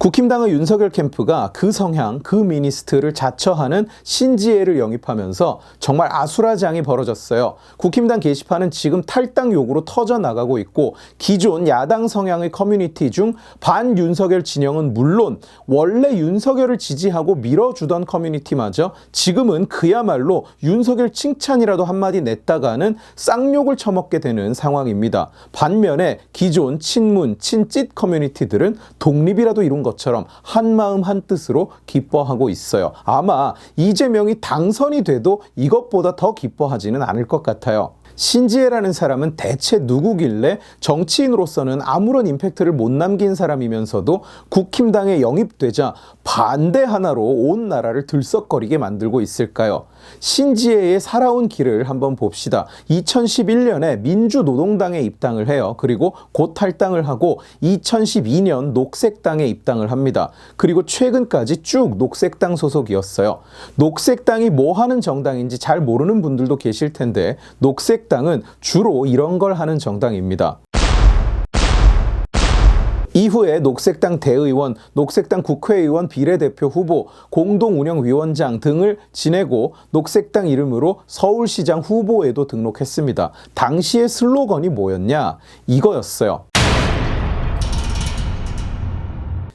국힘당의 윤석열 캠프가 그 성향, 그 미니스트를 자처하는 신지혜를 영입하면서 정말 아수라장이 벌어졌어요. 국힘당 게시판은 지금 탈당 욕으로 터져 나가고 있고 기존 야당 성향의 커뮤니티 중 반윤석열 진영은 물론 원래 윤석열을 지지하고 밀어주던 커뮤니티마저 지금은 그야말로 윤석열 칭찬이라도 한마디 냈다가는 쌍욕을 처먹게 되는 상황입니다. 반면에 기존 친문, 친짓 커뮤니티들은 독립이라도 이룬 것 처럼 한 마음 한 뜻으로 기뻐하고 있어요. 아마 이재명이 당선이 돼도 이것보다 더 기뻐하지는 않을 것 같아요. 신지혜라는 사람은 대체 누구길래 정치인으로서는 아무런 임팩트를 못 남긴 사람이면서도 국힘당에 영입되자 반대 하나로 온 나라를 들썩거리게 만들고 있을까요? 신지혜의 살아온 길을 한번 봅시다. 2011년에 민주노동당에 입당을 해요. 그리고 곧 탈당을 하고 2012년 녹색당에 입당을 합니다. 그리고 최근까지 쭉 녹색당 소속이었어요. 녹색당이 뭐 하는 정당인지 잘 모르는 분들도 계실 텐데 녹색당은 주로 이런 걸 하는 정당입니다. 이후에 녹색당 대의원, 녹색당 국회의원 비례대표 후보, 공동운영위원장 등을 지내고 녹색당 이름으로 서울시장 후보에도 등록했습니다. 당시의 슬로건이 뭐였냐? 이거였어요.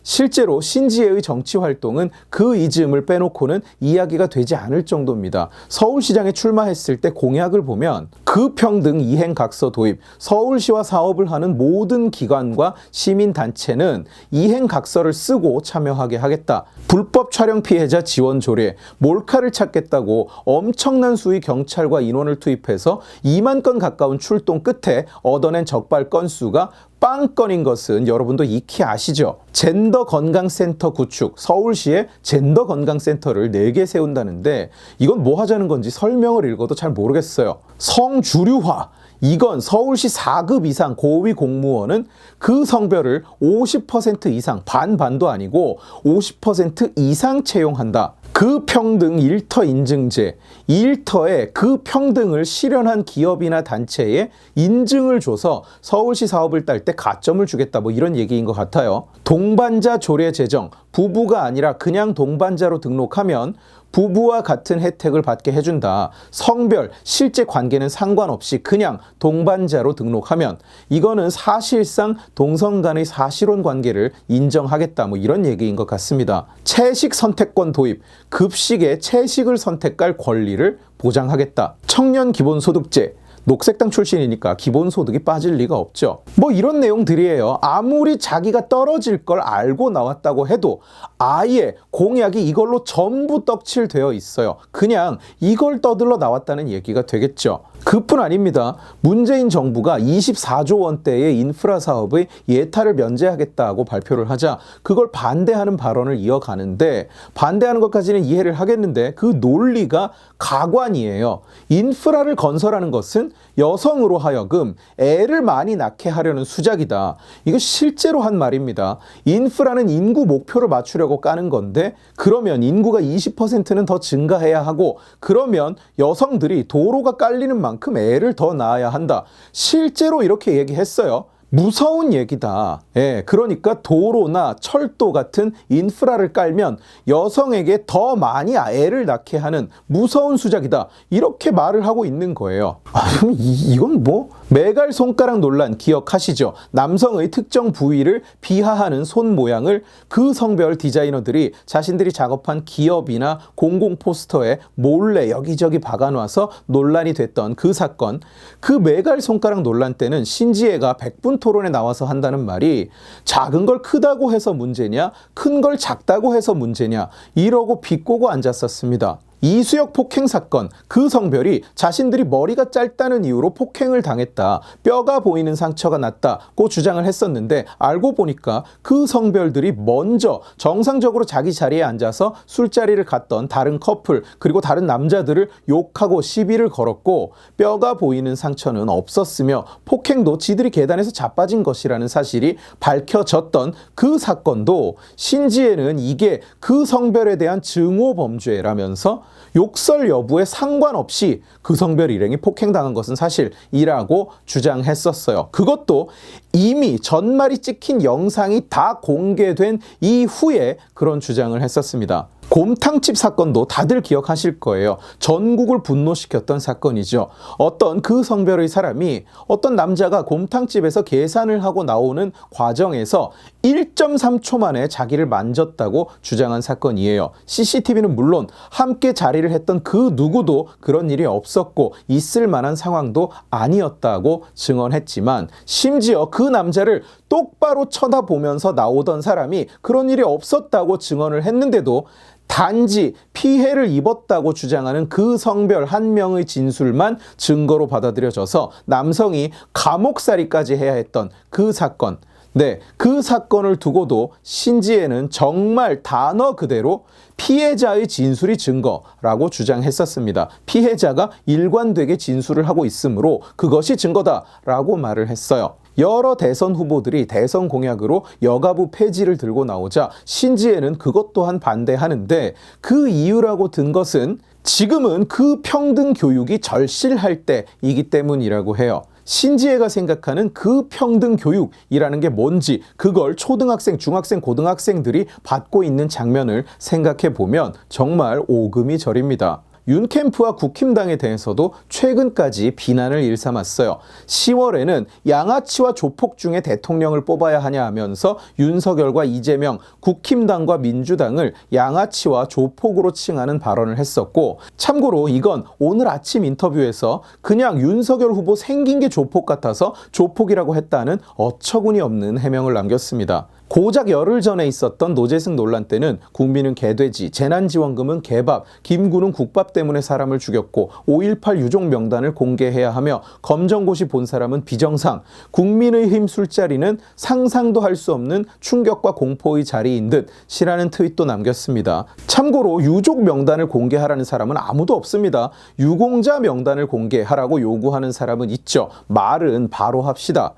실제로 신지혜의 정치 활동은 그 이즘을 빼놓고는 이야기가 되지 않을 정도입니다. 서울시장에 출마했을 때 공약을 보면 그 평등 이행 각서 도입, 서울시와 사업을 하는 모든 기관과 시민단체는 이행 각서를 쓰고 참여하게 하겠다. 불법 촬영 피해자 지원 조례, 몰카를 찾겠다고 엄청난 수의 경찰과 인원을 투입해서 2만 건 가까운 출동 끝에 얻어낸 적발 건수가 빵건인 것은 여러분도 익히 아시죠? 젠더 건강센터 구축, 서울시에 젠더 건강센터를 4개 세운다는데 이건 뭐 하자는 건지 설명을 읽어도 잘 모르겠어요. 성 주류화. 이건 서울시 4급 이상 고위 공무원은 그 성별을 50% 이상, 반반도 아니고 50% 이상 채용한다. 그 평등 일터 인증제, 일터에 그 평등을 실현한 기업이나 단체에 인증을 줘서 서울시 사업을 딸 때 가점을 주겠다. 뭐 이런 얘기인 것 같아요. 동반자 조례 제정, 부부가 아니라 그냥 동반자로 등록하면 부부와 같은 혜택을 받게 해준다. 성별, 실제 관계는 상관없이 그냥 동반자로 등록하면 이거는 사실상 동성 간의 사실혼 관계를 인정하겠다. 뭐 이런 얘기인 것 같습니다. 채식 선택권 도입, 급식에 채식을 선택할 권리를 보장하겠다. 청년 기본소득제, 녹색당 출신이니까 기본소득이 빠질 리가 없죠. 뭐 이런 내용들이에요. 아무리 자기가 떨어질 걸 알고 나왔다고 해도 아예 공약이 이걸로 전부 떡칠되어 있어요. 그냥 이걸 떠들러 나왔다는 얘기가 되겠죠. 그뿐 아닙니다. 문재인 정부가 24조 원대의 인프라 사업의 예타를 면제하겠다고 발표를 하자 그걸 반대하는 발언을 이어가는데 반대하는 것까지는 이해를 하겠는데 그 논리가 가관이에요. 인프라를 건설하는 것은 여성으로 하여금 애를 많이 낳게 하려는 수작이다. 이거 실제로 한 말입니다. 인프라는 인구 목표를 맞추려고 까는 건데 그러면 인구가 20%는 더 증가해야 하고 그러면 여성들이 도로가 깔리는 만큼 애를 더 낳아야 한다. 실제로 이렇게 얘기했어요. 무서운 얘기다. 예, 그러니까 도로나 철도 같은 인프라를 깔면 여성에게 더 많이 애를 낳게 하는 무서운 수작이다. 이렇게 말을 하고 있는 거예요. 아, 이, 이건 뭐? 매갈 손가락 논란 기억하시죠? 남성의 특정 부위를 비하하는 손 모양을 그 성별 디자이너들이 자신들이 작업한 기업이나 공공 포스터에 몰래 여기저기 박아놔서 논란이 됐던 그 사건. 그 매갈 손가락 논란 때는 신지혜가 백분 토론에 나와서 한다는 말이 작은 걸 크다고 해서 문제냐, 큰 걸 작다고 해서 문제냐, 이러고 비꼬고 앉았었습니다. 이수혁 폭행 사건, 그 성별이 자신들이 머리가 짧다는 이유로 폭행을 당했다. 뼈가 보이는 상처가 났다고 주장을 했었는데 알고 보니까 그 성별들이 먼저 정상적으로 자기 자리에 앉아서 술자리를 갔던 다른 커플 그리고 다른 남자들을 욕하고 시비를 걸었고 뼈가 보이는 상처는 없었으며 폭행도 지들이 계단에서 자빠진 것이라는 사실이 밝혀졌던 그 사건도 신지혜는 이게 그 성별에 대한 증오 범죄라면서 욕설 여부에 상관없이 그 성별 일행이 폭행당한 것은 사실이라고 주장했었어요. 그것도 이미 전말이 찍힌 영상이 다 공개된 이후에 그런 주장을 했었습니다. 곰탕집 사건도 다들 기억하실 거예요. 전국을 분노시켰던 사건이죠. 어떤 그 성별의 사람이 어떤 남자가 곰탕집에서 계산을 하고 나오는 과정에서 1.3초 만에 자기를 만졌다고 주장한 사건이에요. CCTV는 물론 함께 자리를 했던 그 누구도 그런 일이 없었고 있을 만한 상황도 아니었다고 증언했지만 심지어 그 남자를 똑바로 쳐다보면서 나오던 사람이 그런 일이 없었다고 증언을 했는데도 단지 피해를 입었다고 주장하는 그 성별 한 명의 진술만 증거로 받아들여져서 남성이 감옥살이까지 해야 했던 그 사건. 네, 그 사건을 두고도 신지혜는 정말 단어 그대로 피해자의 진술이 증거라고 주장했었습니다. 피해자가 일관되게 진술을 하고 있으므로 그것이 증거다라고 말을 했어요. 여러 대선 후보들이 대선 공약으로 여가부 폐지를 들고 나오자 신지혜는 그것 또한 반대하는데 그 이유라고 든 것은 지금은 그 평등 교육이 절실할 때이기 때문이라고 해요. 신지혜가 생각하는 그 평등 교육이라는 게 뭔지 그걸 초등학생, 중학생, 고등학생들이 받고 있는 장면을 생각해 보면 정말 오금이 저립니다. 윤캠프와 국힘당에 대해서도 최근까지 비난을 일삼았어요. 10월에는 양아치와 조폭 중에 대통령을 뽑아야 하냐 하면서 윤석열과 이재명, 국힘당과 민주당을 양아치와 조폭으로 칭하는 발언을 했었고 참고로 이건 오늘 아침 인터뷰에서 그냥 윤석열 후보 생긴 게 조폭 같아서 조폭이라고 했다는 어처구니 없는 해명을 남겼습니다. 고작 열흘 전에 있었던 노재승 논란 때는 국민은 개돼지, 재난지원금은 개밥, 김구는 국밥 때문에 사람을 죽였고 5.18 유족 명단을 공개해야 하며 검정고시 본 사람은 비정상, 국민의힘 술자리는 상상도 할 수 없는 충격과 공포의 자리인 듯 시라는 트윗도 남겼습니다. 참고로 유족 명단을 공개하라는 사람은 아무도 없습니다. 유공자 명단을 공개하라고 요구하는 사람은 있죠. 말은 바로 합시다.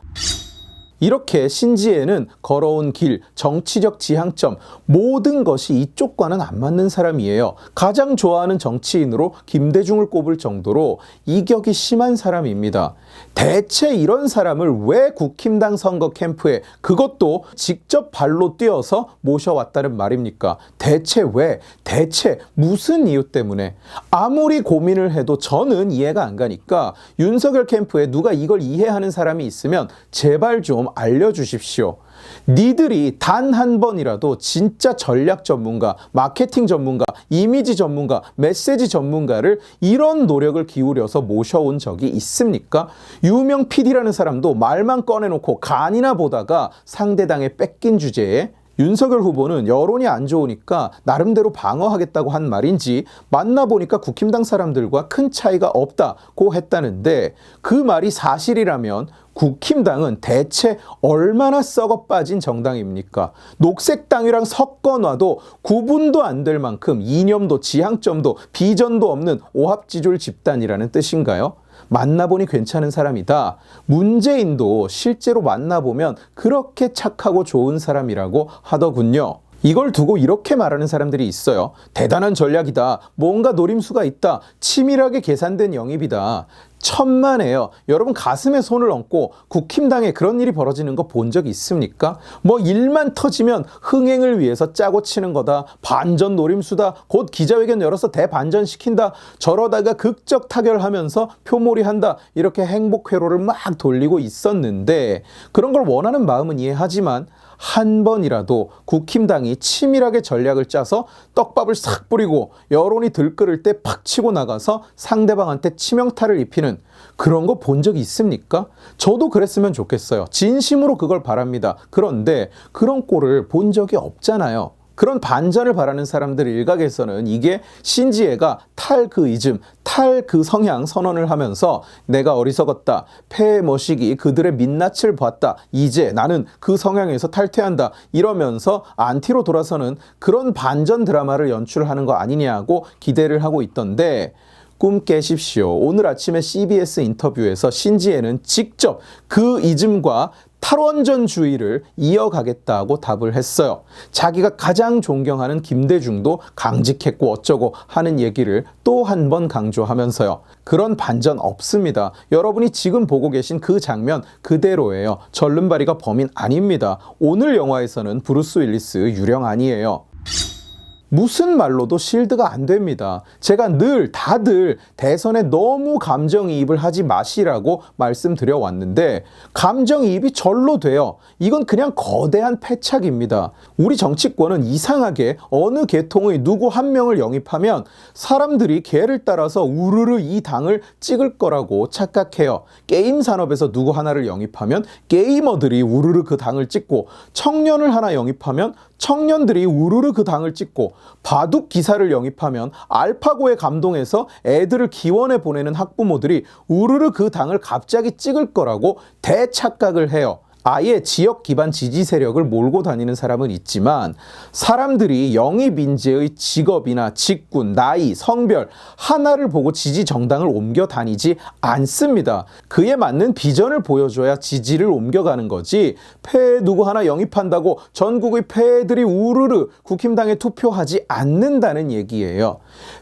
이렇게 신지혜는 걸어온 길, 정치적 지향점, 모든 것이 이쪽과는 안 맞는 사람이에요. 가장 좋아하는 정치인으로 김대중을 꼽을 정도로 이격이 심한 사람입니다. 대체 이런 사람을 왜 국힘당 선거 캠프에 그것도 직접 발로 뛰어서 모셔왔다는 말입니까? 대체 왜? 대체 무슨 이유 때문에? 아무리 고민을 해도 저는 이해가 안 가니까 윤석열 캠프에 누가 이걸 이해하는 사람이 있으면 제발 좀 알려주십시오. 니들이 단 한 번이라도 진짜 전략 전문가, 마케팅 전문가, 이미지 전문가, 메시지 전문가를 이런 노력을 기울여서 모셔온 적이 있습니까? 유명 PD라는 사람도 말만 꺼내놓고 간이나 보다가 상대당에 뺏긴 주제에 윤석열 후보는 여론이 안 좋으니까 나름대로 방어하겠다고 한 말인지 만나보니까 국힘당 사람들과 큰 차이가 없다고 했다는데 그 말이 사실이라면 국힘당은 대체 얼마나 썩어 빠진 정당입니까? 녹색당이랑 섞어 놔도 구분도 안 될 만큼 이념도 지향점도 비전도 없는 오합지졸 집단이라는 뜻인가요? 만나보니 괜찮은 사람이다. 문재인도 실제로 만나보면 그렇게 착하고 좋은 사람이라고 하더군요. 이걸 두고 이렇게 말하는 사람들이 있어요. 대단한 전략이다. 뭔가 노림수가 있다. 치밀하게 계산된 영입이다. 천만에요. 여러분 가슴에 손을 얹고 국힘당에 그런 일이 벌어지는 거 본 적 있습니까? 뭐 일만 터지면 흥행을 위해서 짜고 치는 거다. 반전 노림수다. 곧 기자회견 열어서 대반전 시킨다. 저러다가 극적 타결하면서 표몰이한다. 이렇게 행복 회로를 막 돌리고 있었는데 그런 걸 원하는 마음은 이해하지만 한 번이라도 국힘당이 치밀하게 전략을 짜서 떡밥을 싹 뿌리고 여론이 들끓을 때 팍 치고 나가서 상대방한테 치명타를 입히는 그런 거 본 적이 있습니까? 저도 그랬으면 좋겠어요. 진심으로 그걸 바랍니다. 그런데 그런 꼴을 본 적이 없잖아요. 그런 반전을 바라는 사람들 일각에서는 이게 신지혜가 탈그 이즘, 탈그 성향 선언을 하면서 내가 어리석었다. 폐 머시기 그들의 민낯을 봤다. 이제 나는 그 성향에서 탈퇴한다. 이러면서 안티로 돌아서는 그런 반전 드라마를 연출하는 거 아니냐고 기대를 하고 있던데 꿈 깨십시오. 오늘 아침에 CBS 인터뷰에서 신지혜는 직접 그 이즘과 탈원전주의를 이어가겠다고 답을 했어요. 자기가 가장 존경하는 김대중도 강직했고 어쩌고 하는 얘기를 또 한 번 강조하면서요. 그런 반전 없습니다. 여러분이 지금 보고 계신 그 장면 그대로예요. 절름발이가 범인 아닙니다. 오늘 영화에서는 브루스 윌리스 유령 아니에요. 무슨 말로도 실드가 안 됩니다. 제가 늘 다들 대선에 너무 감정이입을 하지 마시라고 말씀드려 왔는데 감정이입이 절로 돼요. 이건 그냥 거대한 패착입니다. 우리 정치권은 이상하게 어느 계통의 누구 한 명을 영입하면 사람들이 걔를 따라서 우르르 이 당을 찍을 거라고 착각해요. 게임 산업에서 누구 하나를 영입하면 게이머들이 우르르 그 당을 찍고 청년을 하나 영입하면 청년들이 우르르 그 당을 찍고 바둑 기사를 영입하면 알파고에 감동해서 애들을 기원해 보내는 학부모들이 우르르 그 당을 갑자기 찍을 거라고 대착각을 해요. 아예 지역 기반 지지 세력을 몰고 다니는 사람은 있지만 사람들이 영입 인재의 직업이나 직군, 나이, 성별 하나를 보고 지지 정당을 옮겨 다니지 않습니다. 그에 맞는 비전을 보여줘야 지지를 옮겨가는 거지. 폐 누구 하나 영입한다고 전국의 폐들이 우르르 국힘당에 투표하지 않는다는 얘기예요.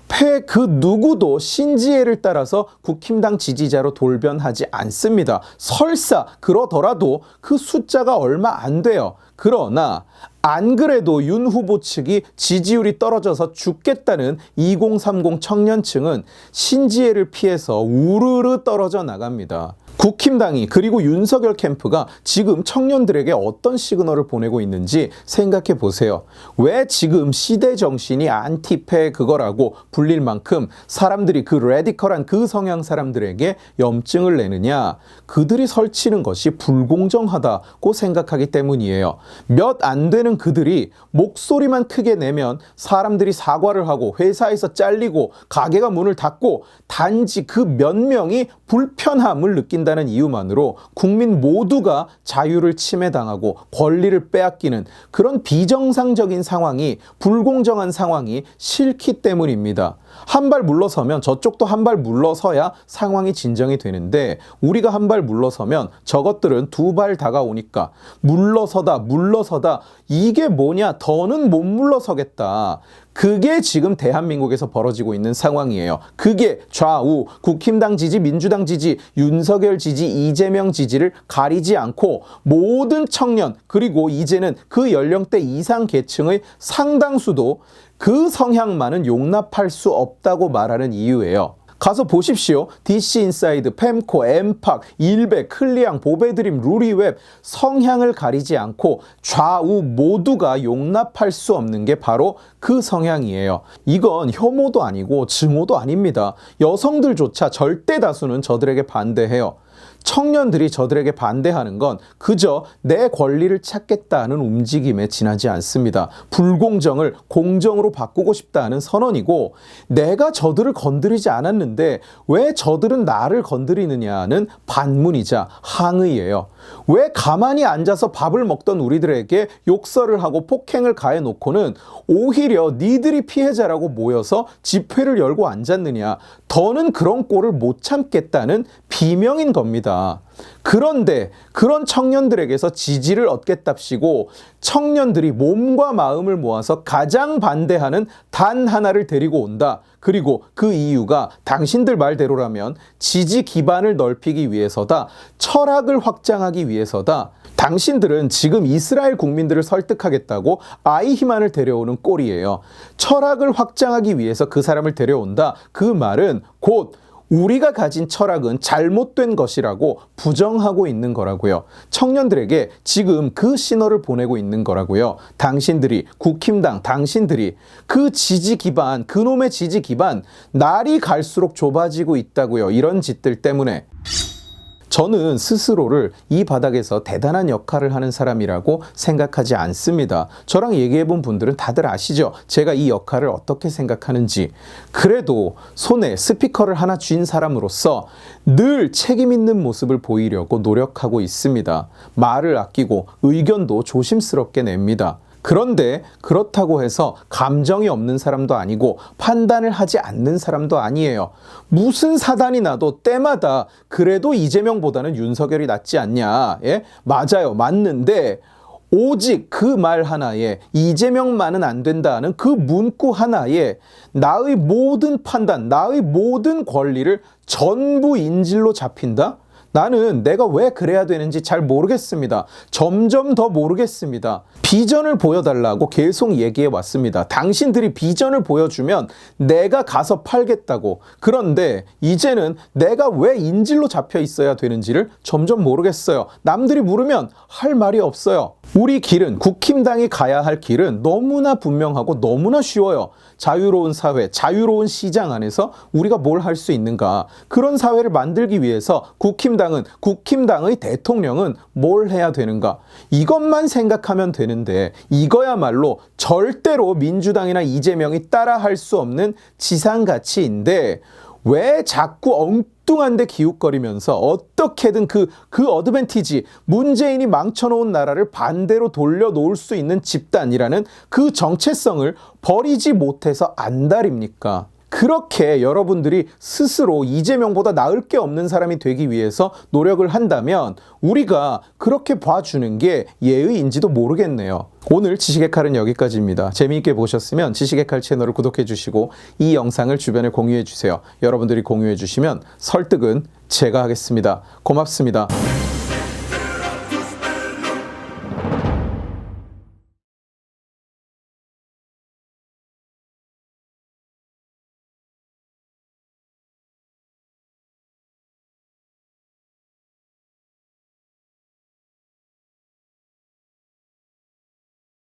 폐그 누구도 신지혜를 따라서 국힘당 지지자로 돌변하지 않습니다. 설사 그러더라도 그 숫자가 얼마 안 돼요. 그러나 안 그래도 윤 후보 측이 지지율이 떨어져서 죽겠다는 2030 청년층은 신지혜를 피해서 우르르 떨어져 나갑니다. 국힘당이 그리고 윤석열 캠프가 지금 청년들에게 어떤 시그널을 보내고 있는지 생각해 보세요. 왜 지금 시대 정신이 안티페 그거라고 불릴 만큼 사람들이 그 레디컬한 그 성향 사람들에게 염증을 내느냐? 그들이 설치는 것이 불공정하다고 생각하기 때문이에요. 몇 안 되는 그들이 목소리만 크게 내면 사람들이 사과를 하고 회사에서 잘리고 가게가 문을 닫고 단지 그 몇 명이 불편함을 느낀다는 이유만으로 국민 모두가 자유를 침해당하고 권리를 빼앗기는 그런 비정상적인 상황이 불공정한 상황이 싫기 때문입니다. 한 발 물러서면 저쪽도 한 발 물러서야 상황이 진정이 되는데 우리가 한 발 물러서면 저것들은 두 발 다가오니까 물러서다 물러서다 이게 뭐냐 더는 못 물러서겠다. 그게 지금 대한민국에서 벌어지고 있는 상황이에요. 그게 좌우, 국힘당 지지, 민주당 지지, 윤석열 지지, 이재명 지지를 가리지 않고 모든 청년, 그리고 이제는 그 연령대 이상 계층의 상당수도 그 성향만은 용납할 수 없다고 말하는 이유예요. 가서 보십시오. DC 인사이드, 펜코, 엠팍, 일베, 클리앙, 보배드림, 루리웹 성향을 가리지 않고 좌우 모두가 용납할 수 없는 게 바로 그 성향이에요. 이건 혐오도 아니고 증오도 아닙니다. 여성들조차 절대 다수는 저들에게 반대해요. 청년들이 저들에게 반대하는 건 그저 내 권리를 찾겠다는 움직임에 지나지 않습니다. 불공정을 공정으로 바꾸고 싶다는 선언이고 내가 저들을 건드리지 않았는데 왜 저들은 나를 건드리느냐는 반문이자 항의예요. 왜 가만히 앉아서 밥을 먹던 우리들에게 욕설을 하고 폭행을 가해 놓고는 오히려 니들이 피해자라고 모여서 집회를 열고 앉았느냐. 더는 그런 꼴을 못 참겠다는 비명인 겁니다. 그런데 그런 청년들에게서 지지를 얻겠답시고 청년들이 몸과 마음을 모아서 가장 반대하는 단 하나를 데리고 온다. 그리고 그 이유가 당신들 말대로라면 지지 기반을 넓히기 위해서다. 철학을 확장하기 위해서다. 당신들은 지금 이스라엘 국민들을 설득하겠다고 아이히만을 데려오는 꼴이에요. 철학을 확장하기 위해서 그 사람을 데려온다. 그 말은 곧 우리가 가진 철학은 잘못된 것이라고 부정하고 있는 거라고요. 청년들에게 지금 그 신호를 보내고 있는 거라고요. 당신들이 국힘당 당신들이 그 지지 기반 그놈의 지지 기반 날이 갈수록 좁아지고 있다고요. 이런 짓들 때문에 저는 스스로를 이 바닥에서 대단한 역할을 하는 사람이라고 생각하지 않습니다. 저랑 얘기해 본 분들은 다들 아시죠? 제가 이 역할을 어떻게 생각하는지. 그래도 손에 스피커를 하나 쥔 사람으로서 늘 책임 있는 모습을 보이려고 노력하고 있습니다. 말을 아끼고 의견도 조심스럽게 냅니다. 그런데 그렇다고 해서 감정이 없는 사람도 아니고 판단을 하지 않는 사람도 아니에요. 무슨 사단이 나도 때마다 그래도 이재명보다는 윤석열이 낫지 않냐. 예? 맞아요. 맞는데 오직 그 말 하나에 이재명만은 안 된다는 그 문구 하나에 나의 모든 판단, 나의 모든 권리를 전부 인질로 잡힌다? 나는 내가 왜 그래야 되는지 잘 모르겠습니다. 점점 더 모르겠습니다. 비전을 보여달라고 계속 얘기해 왔습니다. 당신들이 비전을 보여주면 내가 가서 팔겠다고. 그런데 이제는 내가 왜 인질로 잡혀 있어야 되는지를 점점 모르겠어요. 남들이 물으면 할 말이 없어요. 우리 길은 국힘당이 가야 할 길은 너무나 분명하고 너무나 쉬워요. 자유로운 사회, 자유로운 시장 안에서 우리가 뭘 할 수 있는가? 그런 사회를 만들기 위해서 국힘당은 국힘당의 대통령은 뭘 해야 되는가? 이것만 생각하면 되는데 이거야말로 절대로 민주당이나 이재명이 따라할 수 없는 지상 가치인데 왜 자꾸 엉뚱한데 기웃거리면서 어떻게든 그, 그 어드밴티지, 문재인이 망쳐놓은 나라를 반대로 돌려놓을 수 있는 집단이라는 그 정체성을 버리지 못해서 안달입니까? 그렇게 여러분들이 스스로 이재명보다 나을 게 없는 사람이 되기 위해서 노력을 한다면 우리가 그렇게 봐주는 게 예의인지도 모르겠네요. 오늘 지식의 칼은 여기까지입니다. 재미있게 보셨으면 지식의 칼 채널을 구독해 주시고 이 영상을 주변에 공유해 주세요. 여러분들이 공유해 주시면 설득은 제가 하겠습니다. 고맙습니다.